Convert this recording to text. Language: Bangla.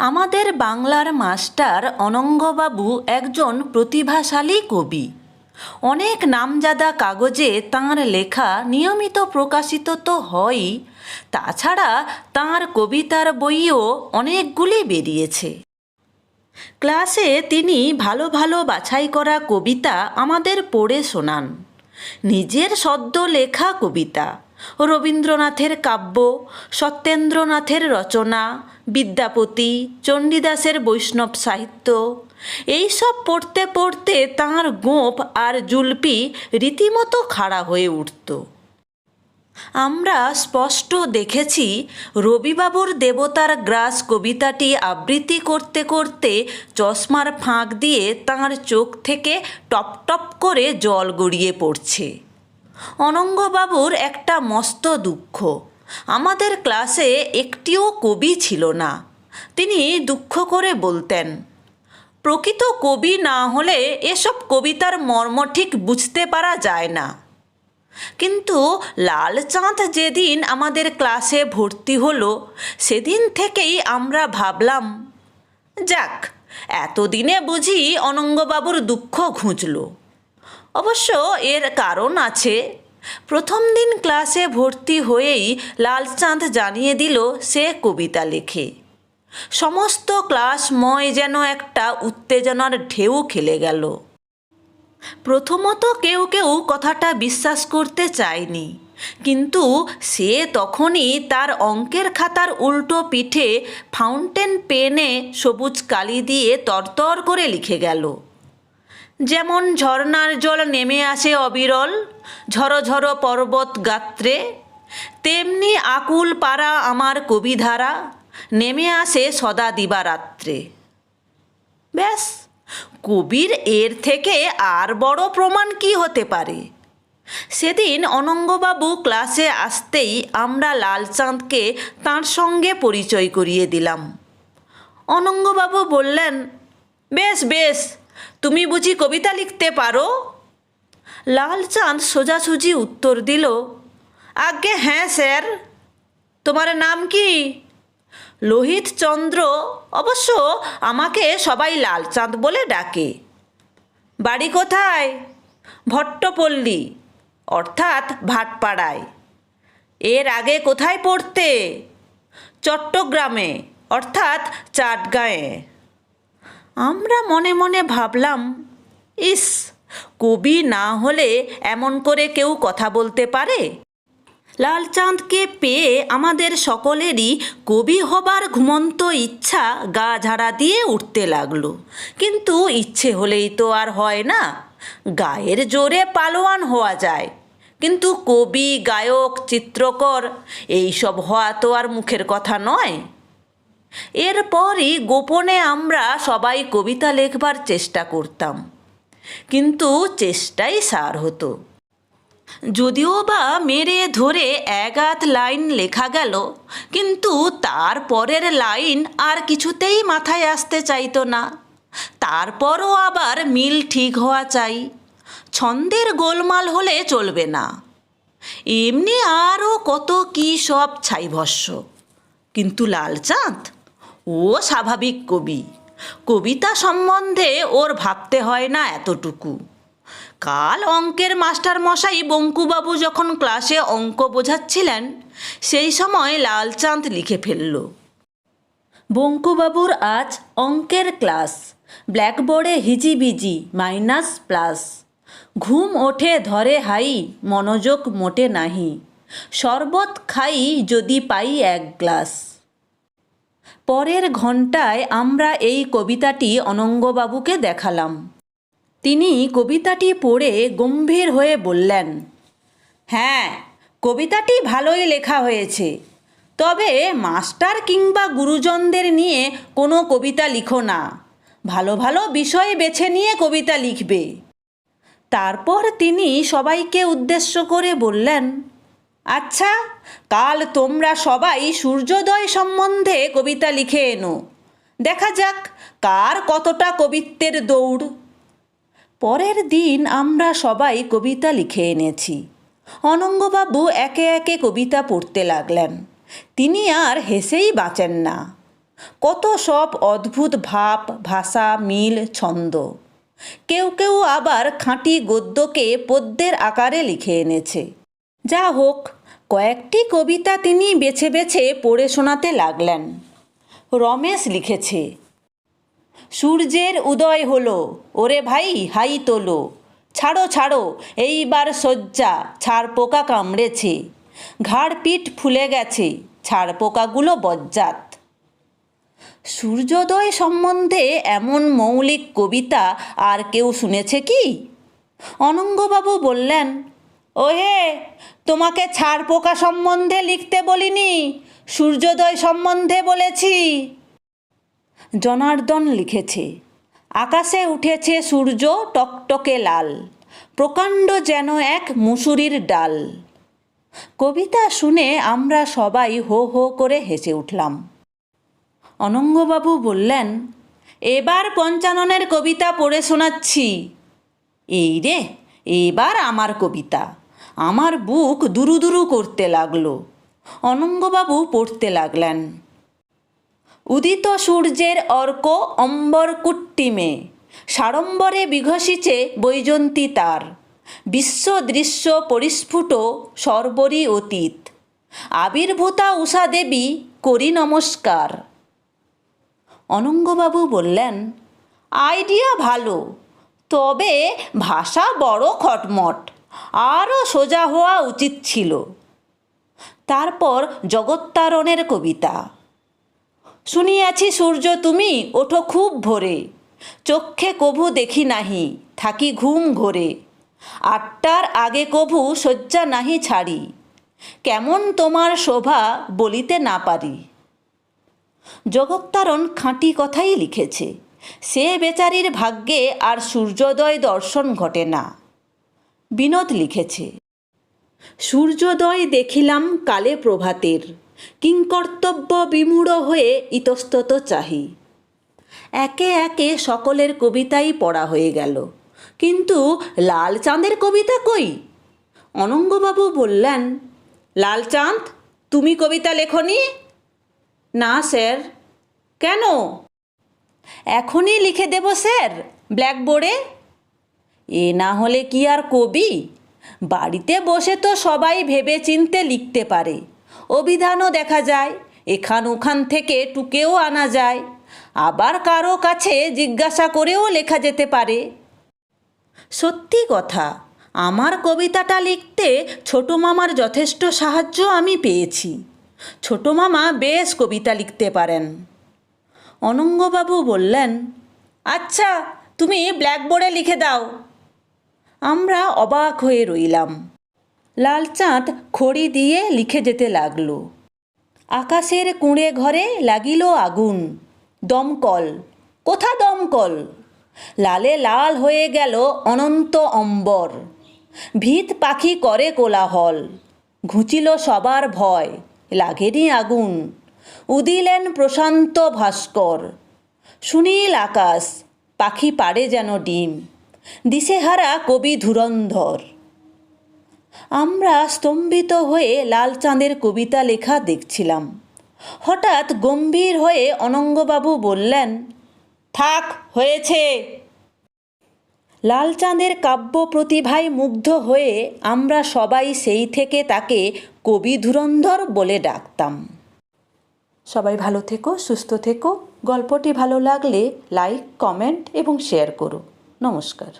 আমাদের বাংলার মাস্টার অনঙ্গবাবু একজন প্রতিভাশালী কবি। অনেক নামজাদা কাগজে তাঁর লেখা নিয়মিত প্রকাশিত তো হয়ই, তাছাড়া তাঁর কবিতার বইও অনেকগুলি বেরিয়েছে। ক্লাসে তিনি ভালো ভালো বাছাই করা কবিতা আমাদের পড়ে শোনান। নিজের সদ্য লেখা কবিতা। রবীন্দ্রনাথের কাব্য, সত্যেন্দ্রনাথের রচনা, বিদ্যাপতি, চণ্ডীদাসের বৈষ্ণব সাহিত্য। এইসব পড়তে পড়তে তাঁর গোঁপ আর জুলপি রীতিমতো খাড়া হয়ে উঠত। আমরা স্পষ্ট দেখেছি, রবিবাবুর দেবতার গ্রাস কবিতাটি আবৃত্তি করতে করতে চশমার ফাঁক দিয়ে তাঁর চোখ থেকে টপ টপ করে জল গড়িয়ে পড়ছে। অনঙ্গবাবুর একটা মস্ত দুঃখ। আমাদের ক্লাসে একটিও কবি ছিল না। তিনি দুঃখ করে বলতেন, প্রকৃত কবি না হলে এসব কবিতার মর্ম ঠিক বুঝতে পারা যায় না। কিন্তু লালচাঁদ যেদিন আমাদের ক্লাসে ভর্তি হলো, সেদিন থেকেই আমরা ভাবলাম, যাক, এতদিনে বুঝি অনঙ্গবাবুর দুঃখ ঘুঁচল। অবশ্য এর কারণ আছে। প্রথম দিন ক্লাসে ভর্তি হয়েই লালচাঁদ জানিয়ে দিল, সে কবিতা লেখে। সমস্ত ক্লাসময় যেন একটা উত্তেজনার ঢেউ খেলে গেল। প্রথমত কেউ কেউ কথাটা বিশ্বাস করতে চায়নি, কিন্তু সে তখনই তার অঙ্কের খাতার উল্টো পিঠে ফাউন্টেন পেনে সবুজ কালি দিয়ে তরতর করে লিখে গেল। যেমন ঝর্নার জল নেমে আসে অবিরল, ঝরো ঝরো পর্বত গাত্রে, তেমনি আকুল পাড়া আমার কবিধারা, নেমে আসে সদা দিবারাত্রে। ব্যাস, কবির এর থেকে আর বড় প্রমাণ কি হতে পারে? সেদিন অনঙ্গবাবু ক্লাসে আসতেই আমরা লালচাঁদকে তার সঙ্গে পরিচয় করিয়ে দিলাম। অনঙ্গবাবু বললেন, বেশ বেশ তুমি বুঝি কবিতা লিখতে পারো? লালচাঁদ সোজাসুজি উত্তর দিল, আজ্ঞে হ্যাঁ স্যার। তোমার নাম কি? লোহিত চন্দ্র অবশ্য আমাকে সবাই লালচাঁদ বলে ডাকে। বাড়ি কোথায়? ভট্টপল্লী, অর্থাৎ ভাটপাড়ায়। এর আগে কোথায় পড়তে? চট্টগ্রামে, অর্থাৎ চাটগাঁয়ে। আমরা মনে মনে ভাবলাম, ইস, কবি না হলে এমন করে কেউ কথা বলতে পারে? লালচাঁদকে পেয়ে আমাদের সকলেরই কবি হবার ঘুমন্ত ইচ্ছা গা ঝাড়া দিয়ে উঠতে লাগল। কিন্তু ইচ্ছে হলেই তো আর হয় না। গায়ের জোরে পালোয়ান হওয়া যায়। কিন্তু কবি, গায়ক, চিত্রকর, এইসব হওয়া তো আর মুখের কথা নয়। এরপরই গোপনে আমরা সবাই কবিতা লেখবার চেষ্টা করতাম। কিন্তু চেষ্টাই সার হতো। যদিও বা মেরে ধরে এগাত লাইন লেখা গেল, কিন্তু তার পরের লাইন আর কিছুতেই মাথায় আসতে চাইতো না। তারপরও আবার মিল ঠিক হওয়া চাই। ছন্দের গোলমাল হলে চলবে না। এমনি আরও কত কী সব ছাইভস্য। কিন্তু লালচাঁদ ও স্বাভাবিক কবি। কবিতা সম্বন্ধে ওর ভাবতে হয় না এতটুকু। কাল অঙ্কের মাস্টার মশাই বঙ্কুবাবু যখন ক্লাসে অঙ্ক বোঝাচ্ছিলেন, সেই সময় লালচাঁদ লিখে ফেলল, বঙ্কুবাবুর আজ অঙ্কের ক্লাস, ব্ল্যাকবোর্ডে হিজিবিজি মাইনাস প্লাস। ঘুম ওঠে ধরে হাই, মনোযোগ মোটে নাহি। শরবত খাই যদি পাই এক গ্লাস। পরের ঘন্টায় আমরা এই কবিতাটি অনঙ্গবাবুকে দেখালাম। তিনি কবিতাটি পড়ে গম্ভীর হয়ে বললেন হ্যাঁ কবিতাটি ভালোই লেখা হয়েছে। তবে মাস্টার কিংবা গুরুজনদের নিয়ে কোনো কবিতা লিখো না। ভালো ভালো বিষয় বেছে নিয়ে কবিতা লিখবে। তারপর তিনি সবাইকে উদ্দেশ্য করে বললেন আচ্ছা কাল তোমরা সবাই সূর্যোদয় সম্বন্ধে কবিতা লিখে এনো। দেখা যাক কার কতটা কবিত্বের দৌড়। পরের দিন আমরা সবাই কবিতা লিখে এনেছি। অনঙ্গবাবু একে একে কবিতা পড়তে লাগলেন। তিনি আর হেসেই বাঁচেন না। কত সব অদ্ভুত ভাব, ভাষা, মিল, ছন্দ। কেউ কেউ আবার খাঁটি গদ্যকে পদ্যের আকারে লিখে এনেছে। যা হোক, কয়েকটি কবিতা তিনি বেছে বেছে পড়ে শোনাতে লাগলেন। রমেশ লিখেছে, সূর্যের উদয় হলো, ওরে ভাই হাই তোলো, ছাড়ো ছাড়ো, এইবার শয্যা, ছাড় পোকা কামড়েছে ঘাড় পিঠ ফুলে গেছে, ছাড় পোকাগুলো বজ্জাত। সূর্যোদয় সম্বন্ধে এমন মৌলিক কবিতা আর কেউ শুনেছে কি? অনঙ্গবাবু বললেন ওহে, তোমাকে ছাড় পোকা সম্বন্ধে লিখতে বলিনি, সূর্যোদয় সম্বন্ধে বলেছি। জনার্দন লিখেছে, আকাশে উঠেছে সূর্য টকটকে লাল, প্রকাণ্ড যেন এক মুসুরির ডাল। কবিতা শুনে আমরা সবাই হো হো করে হেসে উঠলাম। অনঙ্গবাবু বললেন, এবার পঞ্চাননের কবিতা পড়ে শোনাচ্ছি। এই রে, এবার আমার কবিতা। আমার বুক দুরু দুরু করতে লাগল। অনঙ্গবাবু পড়তে লাগলেন। উদিত সূর্যের অর্ক অম্বর কুট্টিমে সাড়ম্বরে বিঘসিছে বৈজন্তী তার। বিশ্ব দৃশ্য পরিস্ফুট সর্বরী অতীত। আবির্ভূতা উষা দেবী করি নমস্কার। অনঙ্গবাবু বললেন, আইডিয়া ভালো, তবে ভাষা বড় খটমট। আরও সোজা হওয়া উচিত ছিল। তারপর জগত্তারণের কবিতা। শুনিয়াছি, সূর্য, তুমি ওঠো খুব ভোরে। চক্ষে কভু দেখি নাহি, থাকি ঘুম ঘোরে। আটটার আগে কভু শয্যা নাহি ছাড়ি। কেমন তোমার শোভা বলিতে না পারি। জগত্তারণ খাঁটি কথাই লিখেছে। সে বেচারির ভাগ্যে আর সূর্যোদয় দর্শন ঘটে না। বিনোদ লিখেছে, সূর্যোদয় দেখিলাম কালে প্রভাতের, কিংকর্তব্য বিমূঢ় হয়ে ইতস্তত চাহি। একে একে সকলের কবিতাই পড়া হয়ে গেল। কিন্তু লাল চাঁদের কবিতা কই? অনঙ্গবাবু বললেন, লাল চাঁদ, তুমি কবিতা লেখনি? না, স্যার। কেন? এখনই লিখে দেব, স্যার, ব্ল্যাকবোর্ডে। এ না হলে কি আর কবি? বাড়িতে বসে তো সবাই ভেবে চিনতে লিখতে পারে। অভিধানও দেখা যায় এখান ওখান থেকে টুকেও আনা যায়। আবার কারও কাছে জিজ্ঞাসা করেও লেখা যেতে পারে। সত্যি কথা, আমার কবিতাটা লিখতে ছোট মামার যথেষ্ট সাহায্য আমি পেয়েছি। ছোট মামা বেশ কবিতা লিখতে পারেন। অনঙ্গবাবু বললেন আচ্ছা তুমি ব্ল্যাকবোর্ডে লিখে দাও। আমরা অবাক হয়ে রইলাম। লালচাঁদ খড়ি দিয়ে লিখে যেতে লাগল। আকাশের কুঁড়ে ঘরে লাগিল আগুন। দমকল। কোথা দমকল? লালে লাল হয়ে গেল অনন্ত অম্বর। ভিত পাখি করে কোলাহল। ঘুচিল সবার ভয়। লাগেনি আগুন। উদিলেন প্রশান্ত ভাস্কর। সুনীল আকাশ। পাখি পাড়ে যেন ডিম। দিশেহারা কবি ধুরন্ধর। আমরা স্তম্ভিত হয়ে লালচাঁদের কবিতা লেখা দেখছিলাম। হঠাৎ গম্ভীর হয়ে অনঙ্গবাবু বললেন, থাক, হয়েছে। লালচাঁদের কাব্য প্রতিভায় মুগ্ধ হয়ে আমরা সবাই সেই থেকে তাকে কবি ধুরন্ধর বলে ডাকতাম। সবাই ভালো থেকো, সুস্থ থেকো। গল্পটি ভালো লাগলে লাইক, কমেন্ট এবং শেয়ার করো। নমস্কার।